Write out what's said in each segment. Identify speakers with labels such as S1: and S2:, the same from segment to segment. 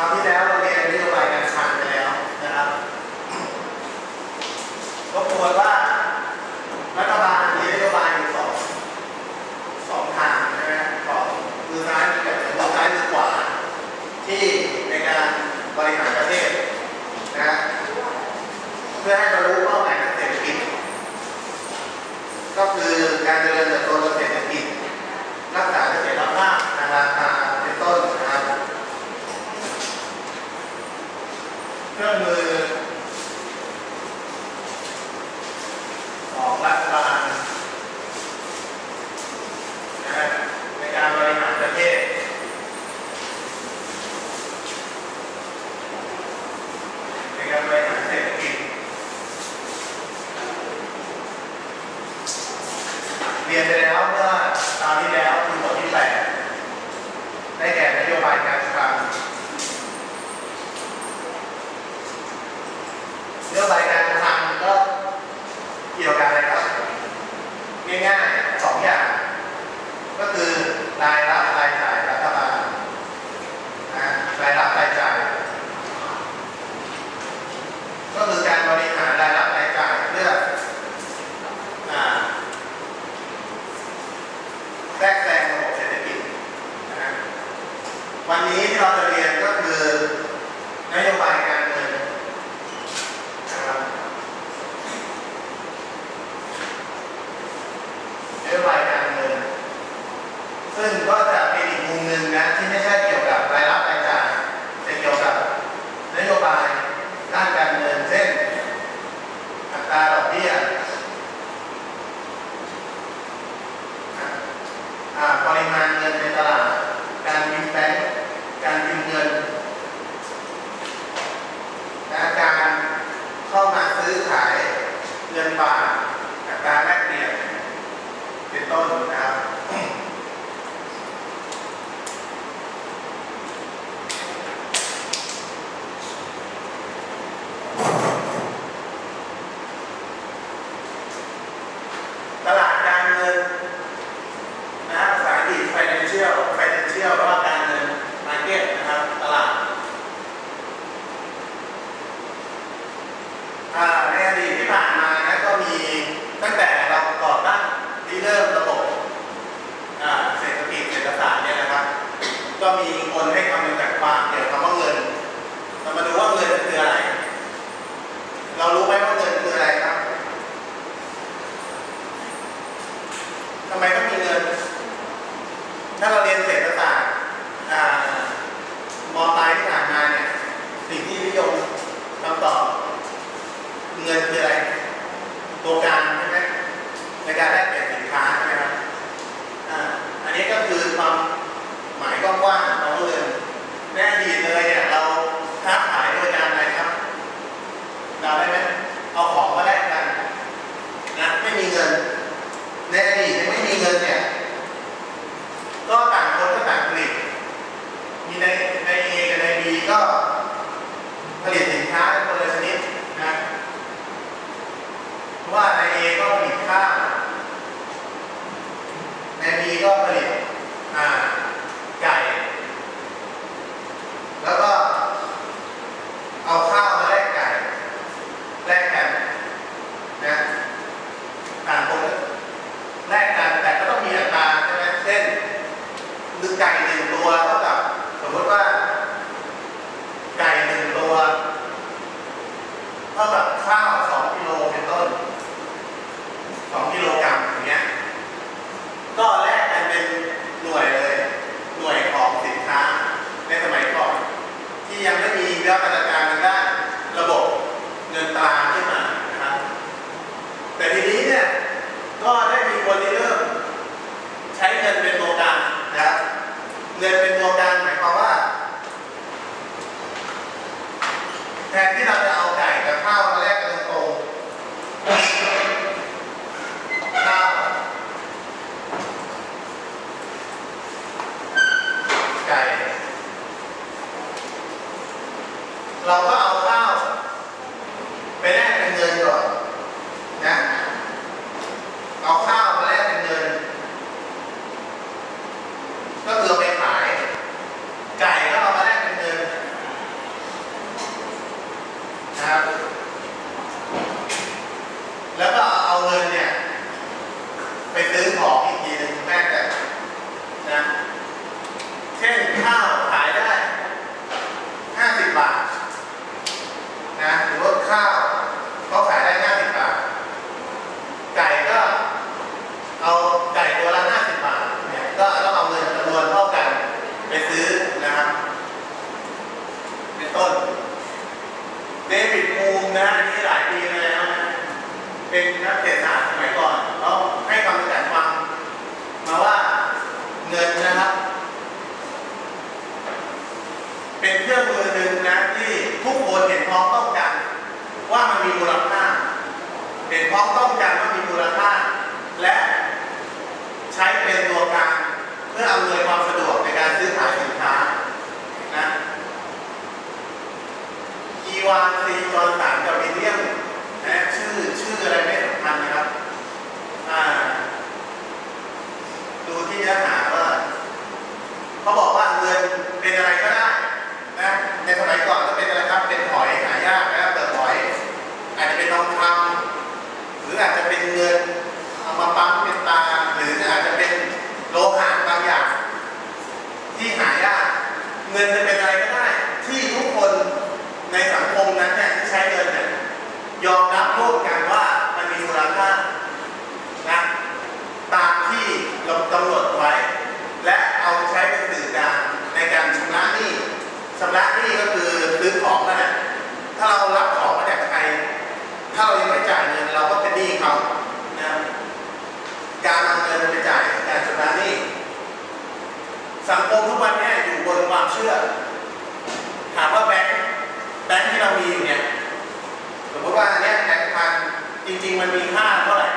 S1: Mami การแลกเปลี่ยนสินค้าใช่ไหมครับอันนี้ก็คือความหมายกว้างๆของเรื่องแน่ดีเลยเนี่ยเราค้าขายโดยการอะไรครับเราได้ไหมเอาของมาแลกกันนะไม่มีเงินในอดีตไม่มีเงินเนี่ยก็ต่างคนก็ต่างผลิตมีในในเอกับในบีก็ผลิตสิน มีมูลค่า เห็นพ้องต้องการว่ามีมูลค่า และใช้เป็นตัวกลางเพื่ออำนวยความสะดวกในการซื้อขายสินค้านะกีวานซีจนสา มันมีค่าเท่าไหร่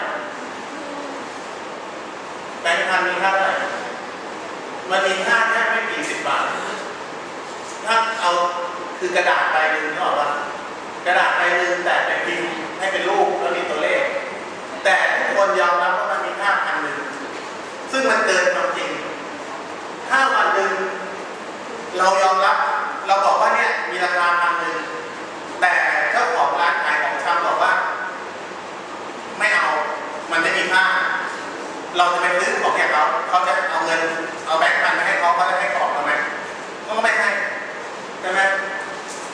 S1: แบงค์พันมีค่าเท่าไหร่มันมีค่าแค่ไม่กี่สิบบาท ถ้าเอาคือกระดาษใบหนึ่งนึกออกปะกระดาษใบหนึ่งแต่เป็นพิมพ์ให้เป็นรูปแล้วมีตัวเลข แต่ทุกคนยอมรับว่ามันมีค่าพันหนึ่งซึ่งมันเกินความจริง ถ้าวันหนึ่งเรายอมรับเราบอกว่าเนี่ยมีราคาพันหนึ่ง แต่เจ้าของร้านขายของชำบอกว่า ไม่เอา มันไม่มีค่า เราจะไปซื้อของแกเขาเขาจะเอาเงินเอาแบงค์พันไปให้เขาเขาจะให้ของเราไหมเขาก็ไม่ให้ใช่ไหม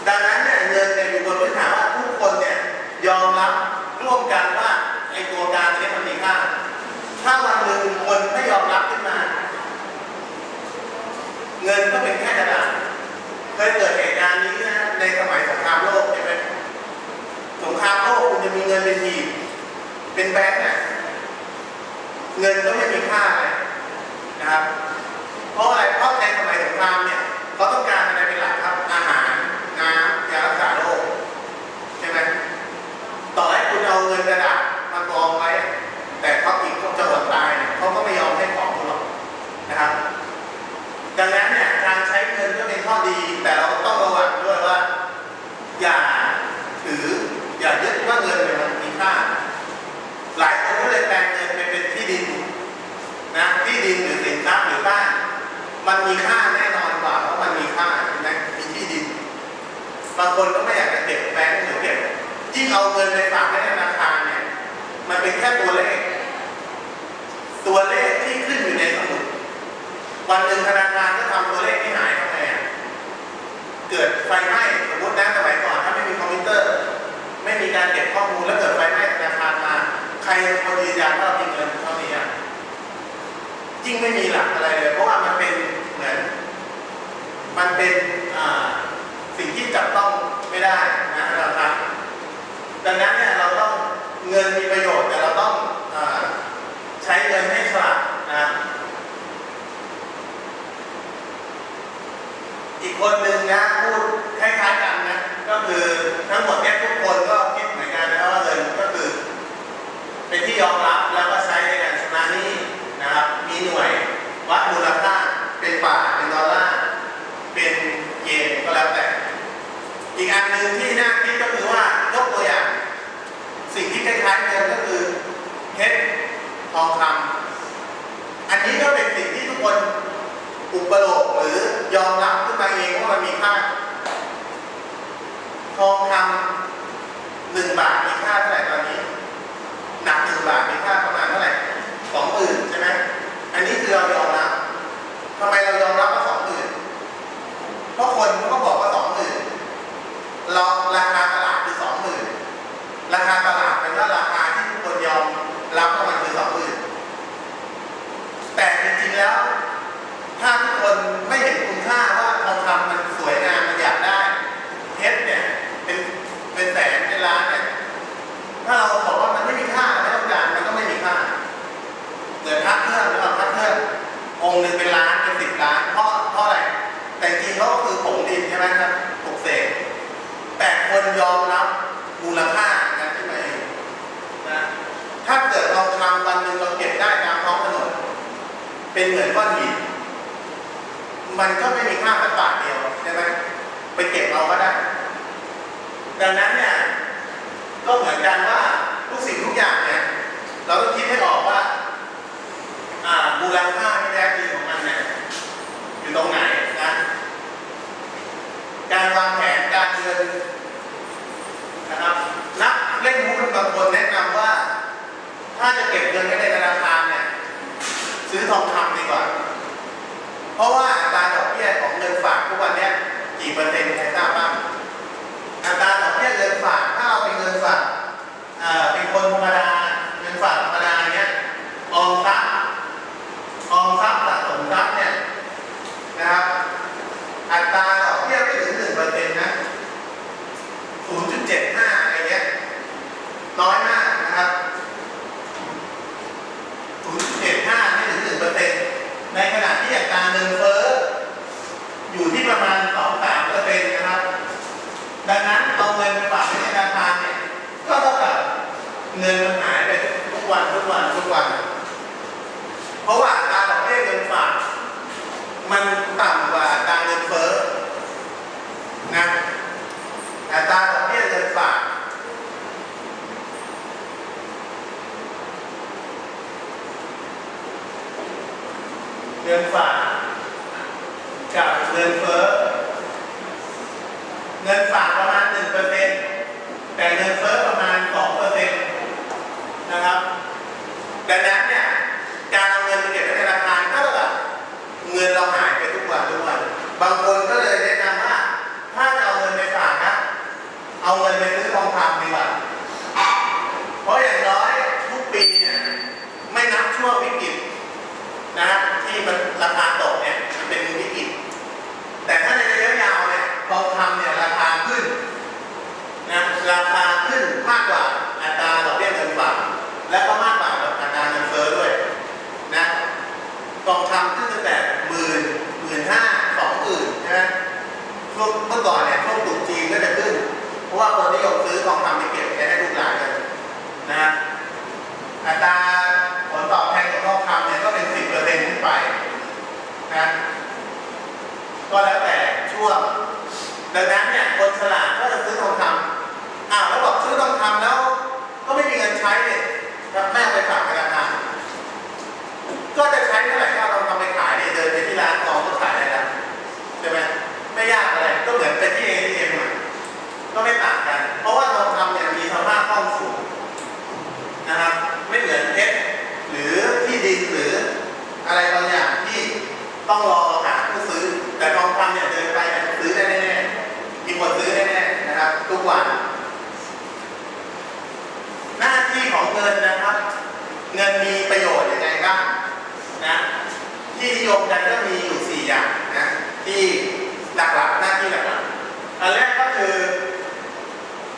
S1: ดังนั้นเนี่ยเงินเนี่ยอยู่บนพื้นฐานว่าทุกคนเนี่ยยอมรับร่วมกันว่าไอ้ตัวการนี้มันมีค่า ถ้าวันหนึ่งคนไม่ยอมรับขึ้นมา เงินก็เป็นแค่กระดาษเคยเกิดเหตุการณ์นี้นะในสมัยสงครามโลกใช่ไหมสงครามโลกคุณจะมีเงินเป็นหีบเป็นแบงค์น่ะ เงินก็ไม่มีค่าอะไรนะครับ เพราะอะไร เพราะในสมัยสงครามเนี่ยเขาต้องการอะไรเป็นหลักครับ อาหาร น้ำยารักษาโรคใช่ไหมต่อให้คุณเอาเงินกระดาษมากองไว้ แต่เขาอีกเขาจะอดตายเนี่ยเขาก็ไม่ยอมให้ของคุณหรอกนะครับ ดังนั้นเนี่ยการใช้เงินก็เป็นข้อดี แต่เราต้องระวังด้วยว่า อย่าถือ อย่ายึดว่าเงินเนี่ยมันมีค่า หลายคนก็เลยแปลงเงิน นะที่ดินหรือสินทรัพย์หรือบ้าน มันมีค่าแน่นอนกว่าเพราะมันมีค่าใช่ไหมมีที่ดิน บางคนก็ไม่อยากจะเก็บแบงค์หรือเก็บยิ่งเอาเงินไปฝากไว้ในธนาคารเนี่ย มันเป็นแค่ตัวเลข ตัวเลขที่ขึ้นอยู่ในสมุดวันหนึ่งธนาคารก็ทำตัวเลขที่หายทำไงเกิดไฟไหม้สมมตินะสมัยก่อนถ้าไม่มีคอมพิวเตอร์ ไม่มีการเก็บข้อมูลแล้วเกิดไฟไหม้ธนาคารมา ใครคนยืนยันว่าเรามีเงินเท่านี้อะ ยิ่งไม่มีหลักอะไรเลย เพราะว่ามันเป็นเหมือน มันเป็นสิ่งที่จับต้องไม่ได้นะครับดังนั้นเนี่ยเราต้องเงินมีประโยชน์แต่เราต้องอใช้เงินให้ฉลาดนะอีกคนหนึ่งนะพูดคล้ายๆกันนะก็คือทั้งหมดเนี่ยทุกคนก็คิดเหมือนกันนะว่าเงินก็คือ เป็นที่ยอมรับแล้วก็ใช้ในการชำระหนี้นะครับ มีหน่วยวัดมูลค่าเป็นบาทเป็นดอลลาร์เป็นเยนก็แล้วแต่ อีกอันหนึ่งที่น่าคิดก็คือว่ายกตัวอย่าง สิ่งที่คล้ายๆเดิมก็คือเพชร ทองคำอันนี้ก็เป็นสิ่งที่ทุกคนอุปโลกหรือยอมรับขึ้นมาเองว่ามันมีค่า ทองคำหนึ่งบาทมีค่าเท่าไหร่ตอนนี้ หนักหนึ่งบาทมีค่าประมาณเท่าไหร่สองหมื่นใช่ไหมอันนี้คือเรายอมรับทำไมเรายอมรับว่าสองหมื่นเพราะคนเขาก็บอกว่าสองหมื่นเราราคาตลาดคือสองหมื่นราคาตลาดเป็นว่าราคาที่ทุกคนยอมรับว่ามันคือสองหมื่นแต่จริงๆแล้ว ถ้าทุก คนไม่เห็นคุณค่าว่าทองคำมันสวยงามมันอยากได้เพชรเนี่ยเป็นเป็นแสนเป็นล้านเนี่ยถ้าเราบอกว่ามันไม่มีค่าไม่ต้องการมันก็ไม่มีค่าเหมือนพระเครื่องหรือเปล่าพระเครื่ององค์หนึ่งเป็นล้านเป็นสิบล้านเพราะเพราะอะไรแต่จริงเขาก็คือผงดินใช่ไหมครับปลุกเสกแต่คนยอมรับมูลค่านั้นขึ้นมาเองนะถ้าเกิดเราทำวันหนึ่งเราเก็บได้ตามท้องถนนเป็นเหมือนก้อนหิน มันก็ไม่มีค่าสักบาทเดียวใช่ไหมไปเก็บเอาก็ได้ ดังนั้นเนี่ยก็เหมือนกันว่าทุกสิ่งทุกอย่างเนี่ยเราต้องคิดให้ออกว่าอ่ามูลค่าที่แท้จริงของมันเนี่ยอยู่ตรงไหนนะการวางแผนการเงินนะครับนักเล่นหุ้นบางคนแนะนำว่า ถ้าจะเก็บเงินไว้ในธนาคารเนี่ยซื้อทองคำดีกว่า เพราะว่า วันนี้กี่เปอร์เซ็นต์ใครทราบบ้างอัตราดอกเบี้ยเงินฝากถ้าเราเป็นเงินฝากอ่าเป็นคนธรรมดาเงินฝากธรรมดาเนี้ยออมทรัพย์ออมทรัพย์สะสมทรัพย์เนี่ยนะครับ อัตราดอกเบี้ยไม่ถึงหนึ่งเปอร์เซ็นต์นะศูนย์จุดเจ็ดห้าอะไรเงี้ยน้อยมากนะครับ 0.75ไม่ถึง1เปอร์เซ็นต์ในขณะที่อัตราเงินเฟ้ออยู่ที่ประมาณ 2-3เปอร์เซ็นต์นะครับ ดังนั้นเอาเงินไปฝากไว้ในธนาคารเนี่ย ก็เท่ากับเงินมันหายไปทุกวันทุก วัน เพราะว่าอัตรดอกเบี้ยเงินฝากมันต่ำกว่าอัตรเงินเฟ้อนะอัตราดอกเบี้ยเงินฝากเงินฝากกับเงินเฟ้อเงินฝากประมาณ 1%แต่เงินเฟ้อประมาณ 2%นะครับ ดังนั้นเนี่ย การเอาเงินไปเก็บไว้ในธนาคารก็เท่ากับเงินเราหายไปทุกวันทุกวัน บางคนก็เลยแนะนำว่า ถ้าจะเอาเงินไปฝากนะ เอาเงินไปซื้อทองคำดีกว่า เพราะอย่างน้อยทุกปีเนี่ยไม่นับช่วงวิกฤต นะที่มันราคาตกเนี่ยมันเป็นวิกฤตแต่ถ้าในระยะยาวเนี่ยทองคำเนี่ยราคาขึ้นนะราคาขึ้นมากกว่าอัตราดอกเบี้ยเงินฝาก และก็มากกว่าอัตราเงินเฟ้อด้วยนะทองคำขึ้นตั้งแต่หมื่นหมื่นห้าสองหมื่นใช่ไหมช่วงเมื่อก่อนเนี่ยช่วงตรุษจีนก็จะขึ้น เพราะว่าคนนิยมซื้อทองคำไปเก็บไปให้ลูกหลานกันนะอัตราผลตอบแทนของทองคำเนี่ยก็เป็น10เปอร์เซ็นต์ขึ้นไปนะก็แล้วแต่ช่วงดังนั้นเนี่ยคนฉลาดก็จะซื้อทองคำอ้าวแล้วบอกซื้อทองคำแล้ว ก็ไม่มีเงินใช้เนี่ย ครับแม่ไปฝากธนาคารก็จะใช้เท่าไหร่ก็เอาทำไปขายเนี่ยเดินไปที่ร้านทองก็ขายได้แล้วใช่ไหมไม่ยากอะไรก็เหมือนไปที่ ATM อะก็ไม่ต่างกัน เพราะว่าทองคำเนี่ยมีสภาพคล่องสูงนะครับ ไม่เหมือนเพชรหรือที่ดินหรืออะไรบางอย่างที่ต้องรอ แต่ทองคำเนี่ยเดินไปเนี่ยซื้อได้แน่ๆมีคนซื้อแน่ๆนะครับ ทุกวัน หน้าที่ของเงินนะครับ เงินมีประโยชน์ยังไงบ้างนะที่นิยมกันก็มีอยู่4อย่างนะที่หลักๆหน้าที่หลักๆอันแรกก็คือ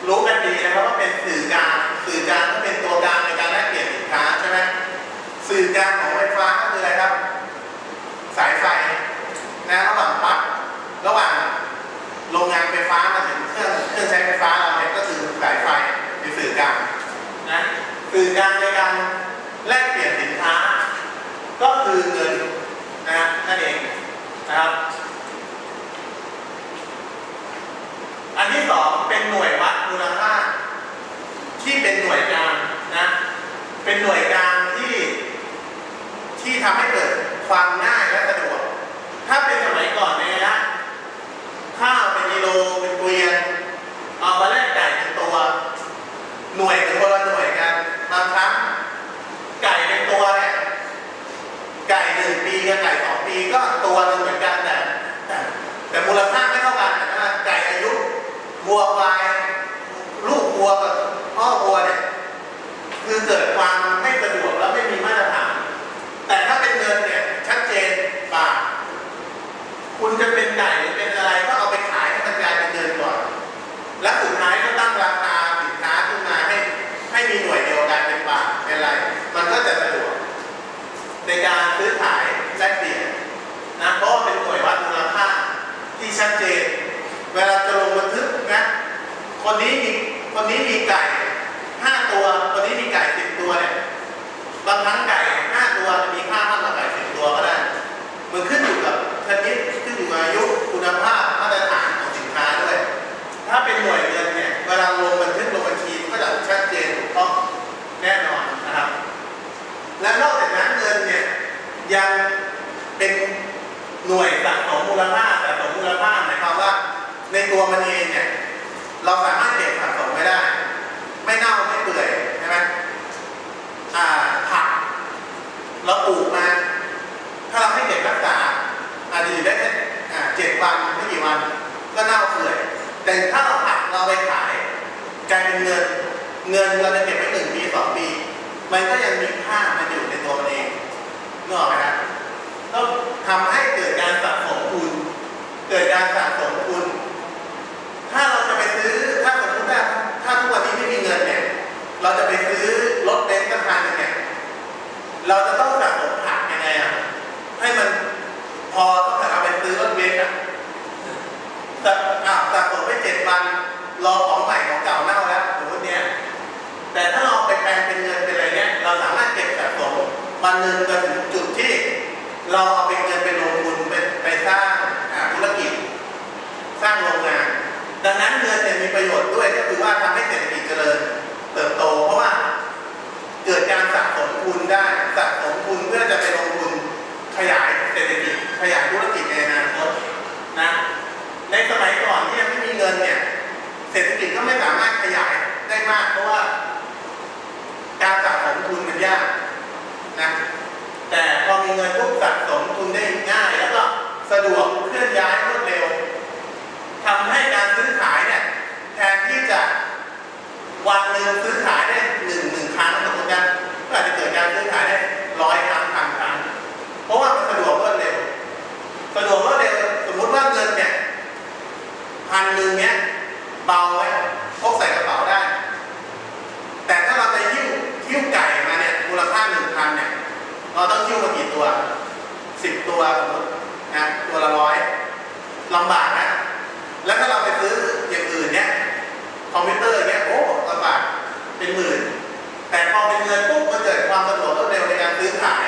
S1: รู้กันดีนะครับว่าเป็นสื่อกลางสื่อกลางก็เป็นตัวกลางในการแลกเปลี่ยนสินค้าใช่ไหมสื่อกลางของไฟฟ้าก็คืออะไรครับ สายไฟนะระหว่างปลั๊กระหว่างโรงงานไฟฟ้ามาถึงเครื่องเครื่องใช้ไฟฟ้าเราเนี่ยก็คือสายไฟเป็นสื่อกลางนะสื่อกลางในการ แลกเปลี่ยนสินค้า ก็คือเงินนะนั่นเองนะครับ อันที่สองเป็นหน่วยวัดมูลค่าที่เป็นหน่วยกลางนะ เป็นหน่วยกลางที่ที่ทำให้เกิดความง่ายและสะดวก ถ้าเป็นสมัยก่อนเนี่ยนะข้าวเป็นกิโลเป็นเกวียนเอามาแลกไก่เป็นตัว หน่วยเป็นคนละหน่วยกันบางครั้งไก่เป็นตัวเนี่ยไก่หนึ่งปีกับไก่สองปีก็ตัวหนึ่งเหมือนกันแต่แต่แต่มูลค่าไม่เท่ากันนะไก่อายุ วัวควายลูกวัวกับพ่อวัวเนี่ยคือเกิดความไม่สะดวกและไม่มีมาตรฐาน แต่ถ้าเป็นเงินเนี่ยชัดเจนบาทคุณจะเป็นไก่หรือเป็นอะไรก็เอาไปขายให้มันกลายเป็นเงินก่อน และสุดท้ายก็ตั้งราคาสินค้าขึ้นมาให้ให้มีหน่วยเดียวกันเป็นบาทเป็นอะไร มันก็จะสะดวก ในการซื้อขายแลกเปลี่ยนนะเพราะเป็นหน่วยวัดมูลค่าที่ชัดเจน เวลาจะลงบันทึกนะคนนี้มีคนนี้มีไก่ห้าตัว คนนี้มีไก่สิบตัวเนี่ยบางครั้งไก่ ลำบากนะ แล้วถ้าเราไปซื้ออย่างอื่นเนี่ยคอมพิวเตอร์เนี่ยโอ้ลำบากเป็นหมื่น แต่พอเป็นเงินปุ๊บมันเกิดความสะดวกรวดเร็วในการซื้อขาย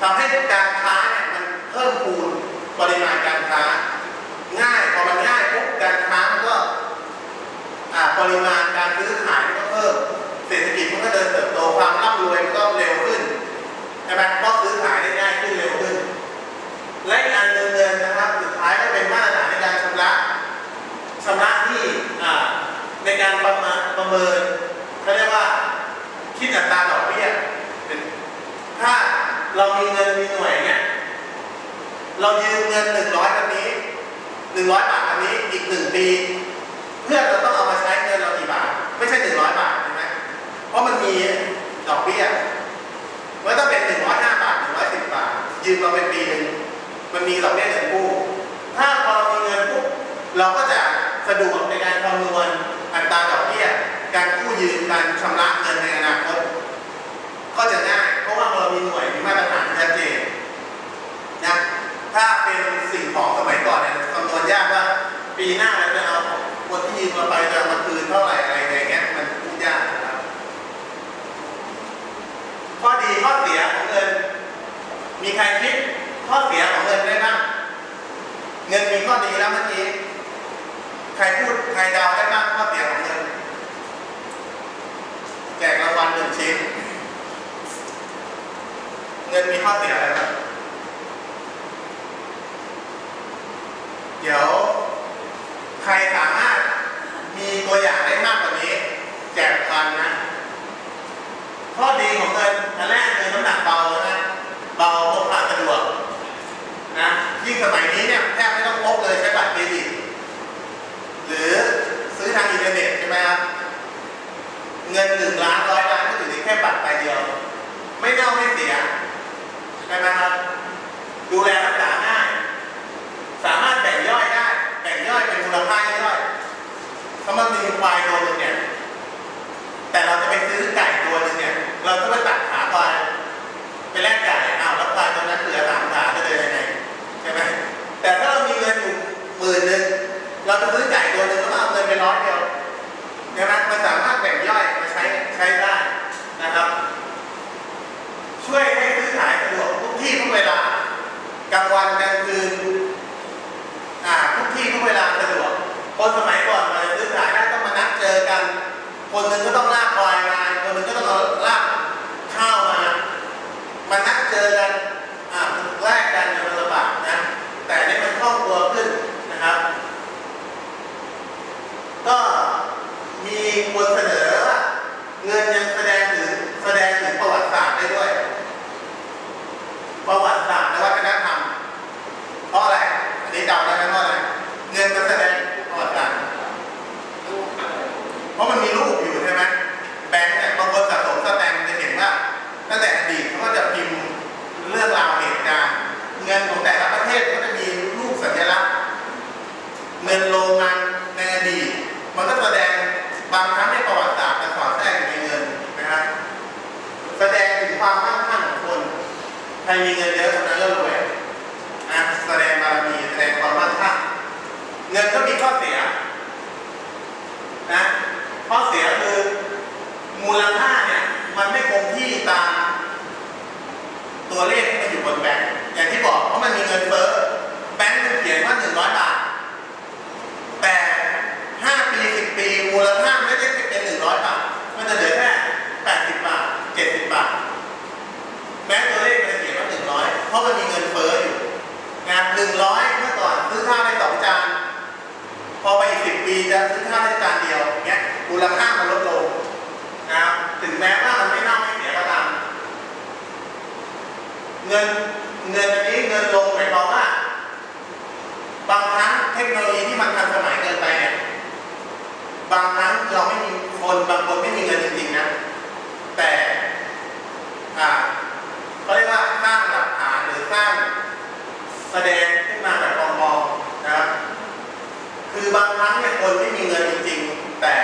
S1: ทำให้การค้าเนี่ยมันเพิ่มพูนปริมาณการค้า ง่ายพอมันง่ายปุ๊บการค้ามันก็ปริมาณการซื้อขายมันก็เพิ่ม เศรษฐกิจมันก็เดินเติบโตความร่ำรวยมันก็เร็วขึ้นใช่ไหมเพราะซื้อขายได้ง่ายขึ้นเร็วขึ้น และอีกอันหนึ่งเงินนะครับสุดท้ายก็เป็นมาตรฐานในการชำระชำระที่อ่าในการประมาณประเมินเขาเรียกว่าคิดอัตราดอกเบี้ยเป็นถ้าเรามีเงินมีหน่วยเนี่ยเรายืมเงินหนึ่งร้อยวันนี้หนึ่งร้อยบาทวันนี้อีกหนึ่งปี เพื่อเราต้องเอามาใช้เงินเรากี่บาท ไม่ใช่หนึ่งร้อยบาทใช่ไหมเพราะมันมีดอกเบี้ยมันต้องเป็นหนึ่งร้อยห้าบาทหนึ่งร้อยสิบบาท ยืมเราเป็นปีหนึ่งมันมีดอกเบี้ยเงินกู้ถ้าพอเรามีเงินปุ๊บเราก็จะสะดวกในการคำนวณอัตราดอกเบี้ยการกู้ยืมการชำระเงินในอนาคตก็จะง่ายเพราะว่าเรามีหน่วยมีมาตรฐานชัดเจน ถ้าเป็นสิ่งของสมัยก่อนเนี่ยคำนวณยากว่า ปีหน้าเราจะเอาคนที่ยืมเราไปจะมาคืนเท่าไหร่อะไรอย่างเงี้ยมันพูดยากนะครับข้อดีข้อเสียของเงิน มีใครคิดข้อเสียของเงินได้บ้างเงินมีข้อดีแล้วเมื่อกี้ใครพูดใครเดาได้บ้างข้อเสียของเงินแจกรางวัลหนึ่งชิ้น เงินมีข้อเสียอะไรบ้าง ดี๋ยวใครสามารถมีตัวอย่างได้มากกว่านี้ แจกพันนะข้อดีของเงินอันแรกคือน้ำหนักเบานะเบาพกพาสะดวกนะยิ่งสมัยนี้เนี่ยแทบไม่ต้องพกเลยใช้บัตรเครดิตหรือซื้อทางอินเทอร์เน็ตใช่ไหมครับเงินหนึ่งล้านร้อยล้านก็อยู่ในแค่บัตรใบเดียว ไม่เน่าไม่เสียใช่ไหมครับดูแล ร้อยเดียวใช่ไหมมันสามารถแบ่งย่อยมาใช้ใช้ได้นะครับ ช่วยให้ซื้อขายสะดวกทุกที่ทุกเวลากลางวันกลางคืนอ่าทุกที่ทุกเวลาสะดวกคนสมัยก่อนมาซื้อขายได้ต้องมานัดเจอกัน คนหนึ่งก็ต้องลากควายมาคนหนึ่งก็ต้องลากข้าวมามานัดเจอกัน อ่า มีเงินเยอะคนนั้นก็รวยนะแสดงบารมีแสดงความมั่งคั่งเงินก็มีข้อเสียนะข้อเสียคือ มูลค่าเนี่ยมันไม่คงที่ตาม ตัวเลขที่มันอยู่บนแบงค์อย่างที่บอกเพราะมันมีเงินเฟ้อแบงค์มันเขียนว่า100บาท แต่5ปี10ปีมูลค่าไม่ได้เป็น100บาท มันจะเหลือแค่80บาท70บาทแม้ตัวเลขมันจะเขียนว่า100เพราะมันมีเงินเฟ้ออยู่นะ100เมื่อก่อนซื้อข้าวได้สองจานพอไปอีก10ปีจะซื้อข้าวได้จานเดียวเงี้ยมูลค่ามันลดลงนะครับถึงแม้ว่ามันไม่น่าไม่เสียก็ตาม เงินเงินอันนี้เงินลงหมายความว่าบางครั้งเทคโนโลยีที่มันทันสมัยเกินไปเนี่ยบางครั้งเราไม่มีคนบางคนไม่มีเงินจริงๆนะ แต่อ่าเขาเรียกว่าสร้างหลักฐานหรือสร้างแสดงขึ้นมาแบบมองๆนะครับคือบางครั้งเนี่ยคนไม่มีเงินจริงๆ แต่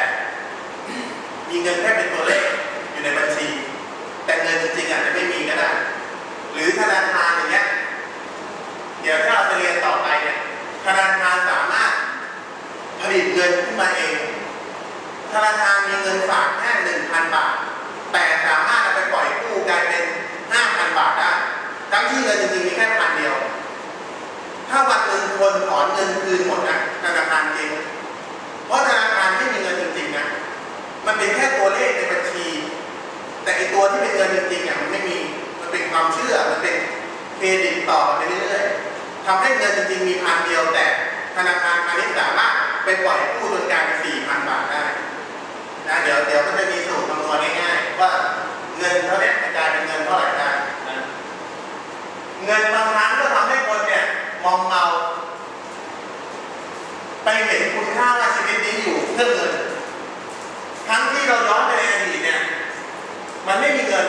S1: มีเงินแค่เป็นตัวเลขอยู่ในบัญชี แต่เงินจริงๆอาจจะไม่มีก็ได้ หรือธนาคารอย่างเงี้ย เดี๋ยวถ้าเราจะเรียนต่อไปเนี่ยธนาคารสามารถผลิตเงินขึ้นมาเอง ธนาคารมีเงินฝากแค่หนึ่งพันบาท แต่สามารถเอาไปปล่อยกู้กลายเป็นห้าพันบาทได้ ทั้งที่เงินจริงๆมีแค่พันเดียว ถ้าวันหนึ่งคนถอนเงินคืนหมดนะธนาคารจริง เพราะธนาคารไม่มีเงินจริงๆนะ มันเป็นแค่ตัวเลขในบัญชี แต่ไอตัวที่เป็นเงินจริงๆเนี่ยมันไม่มี มันเป็นความเชื่อ มันเป็นเครดิตต่อไปเรื่อยๆทำให้เงินจริงๆมีพันเดียวแต่ธนาคารพาณิชย์สามารถไปปล่อยกู้จนกลายเป็นสี่พันบาทได้นะเดี๋ยวเดี๋ยวก็จะมีสูตรคำนวณง่ายๆว่าเงินเท่านี้ยกลายเป็นเงินเท่าไหร่ได้เงินบางครั้งก็ทำให้คนเนี่ยมอมเมา ไปเห็นคุณค่าว่าชีวิตนี้อยู่เพื่อเงิน ทั้งที่เราย้อนไปในอดีตเนี่ย มันไม่มีเงิน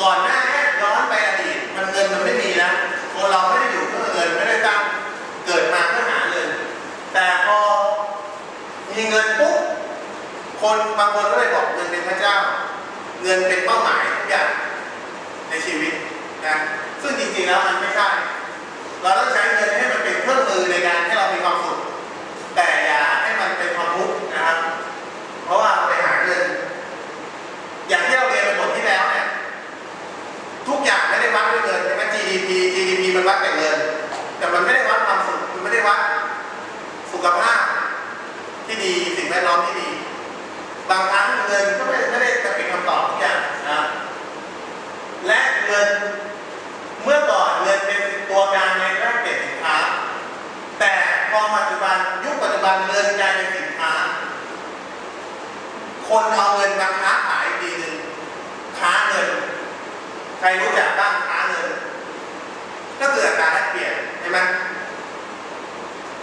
S1: ก่อนหน้านี้ย้อนไปอดีต มันเงินมันไม่มีนะคนเราไม่ได้อยู่เพื่อเงินไม่ได้ตั้งเกิดมาเพื่อหาเงิน แต่พอมีเงินปุ๊บ คนบางคนก็เลยบอกเงินเป็นพระเจ้า เงินเป็นเป้าหมายทุกอย่างในชีวิตนะซึ่งจริงๆแล้วมันไม่ใช่ เราต้องใช้เงินให้มันเป็นเครื่องมือในการให้เรามีความสุข แต่อย่าให้มันเป็นความทุกข์นะครับ เพราะว่าเราไปหาเงิน อย่างที่เราเรียนในบทที่แล้วเนี่ยทุกอย่างไม่ได้วัดด้วยเงินใช่ไหม GDP GDP มันวัดแต่เงิน แต่มันไม่ได้วัดความสุข มันไม่ได้วัดสุขภาพที่ดีสิ่งแวดล้อมที่ดี บางครั้งเงินก็ไม่ไม่ได้จะเป็นคำตอบทุกอย่างนะและเงินเมื่อก่อนเงินเป็นตัวกลางในแลกเปลี่ยนสินค้า แต่พอปัจจุบันยุคปัจจุบันเงินกลายเป็นสินค้า คนเอาเงินมาค้าขายอีกทีหนึ่งค้าเงิน ใครรู้จักบ้างค้าเงิน ก็คืออัตราแลกเปลี่ยนใช่ไหม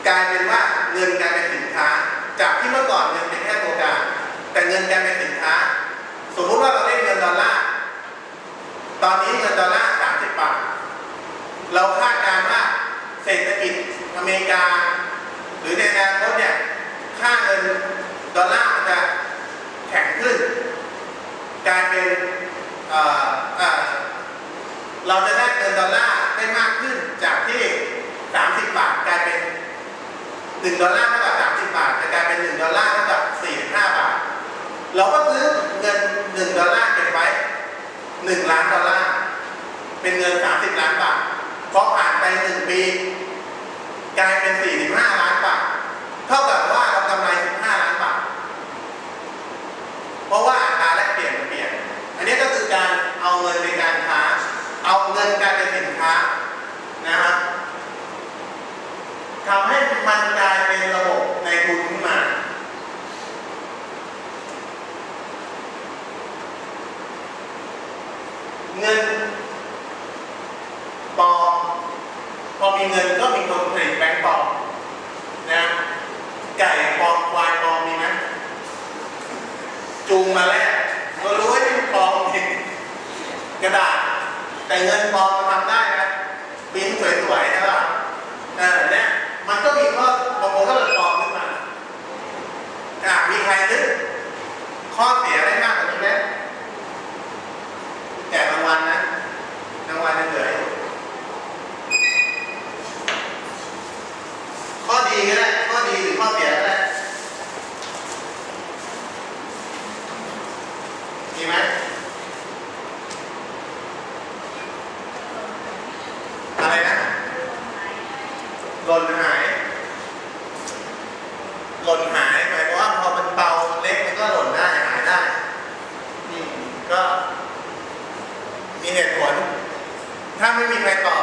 S1: กลายเป็นว่าเงินกลายเป็นสินค้า จากที่เมื่อก่อนเงินเป็นแค่ตัวกลาง แต่เงินกลายเป็นสินค้า สมมุติว่าเราได้เงินดอลลาร์ ตอนนี้เงินดอลลาร์30บาท เราคาดการณ์ว่าเศรษฐกิจอเมริกา หรือในอนาคตเนี่ยค่าเงินดอลลาร์มันจะแข็งขึ้น กลายเป็นเเเราจะได้เงินดอลลาร์ได้มากขึ้นจากที่ 30 บาทกลายเป็น 1 ดอลลาร์เท่ากับ30 บาทจะกลายเป็น 1 ดอลลาร์เท่ากับ45 บาท เราก็ซื้อเงิน1ดอลลาร์เก็บไว้1ล้านดอลลาร์เป็นเงิน30ล้านบาทพอผ่านไป1ปีกลายเป็น45ล้านบาทเท่ากับว่าเรากำไร15ล้านบาทเพราะว่าอัตราแลกเปลี่ยนมันเปลี่ยน อันนี้ก็คือการเอาเงินในการค้า เอาเงินกลายเป็นสินค้านะครับทำให้มันกลายเป็นระบบในทุนขึ้นมา เงินปลอมพอมีเงินก็มีคนผลิตแบงก์ปลอมนะไก่ปลอมควายปลอมมีไหมจูงมาแลกก็รู้ว่านี่ปลอมจริงกระดาษ แต่เงินปลอมทำได้นะปิ้นสวยๆใช่ป่ะเออเนี่ยมันก็มีข้อบางคนก็เลยปลอมขึ้นมาอะมีใครนึกข้อเสียได้มาก ดีก็ได้ข้อดีหรือข้อเสียก็ได้มีไหมอะไรนะหล่นหายหล่นหายหมายความว่าพอมันเบาเล็กมันก็หล่นได้หายได้นี่ก็มีเหตุผล ถ้าไม่มีใครตอบ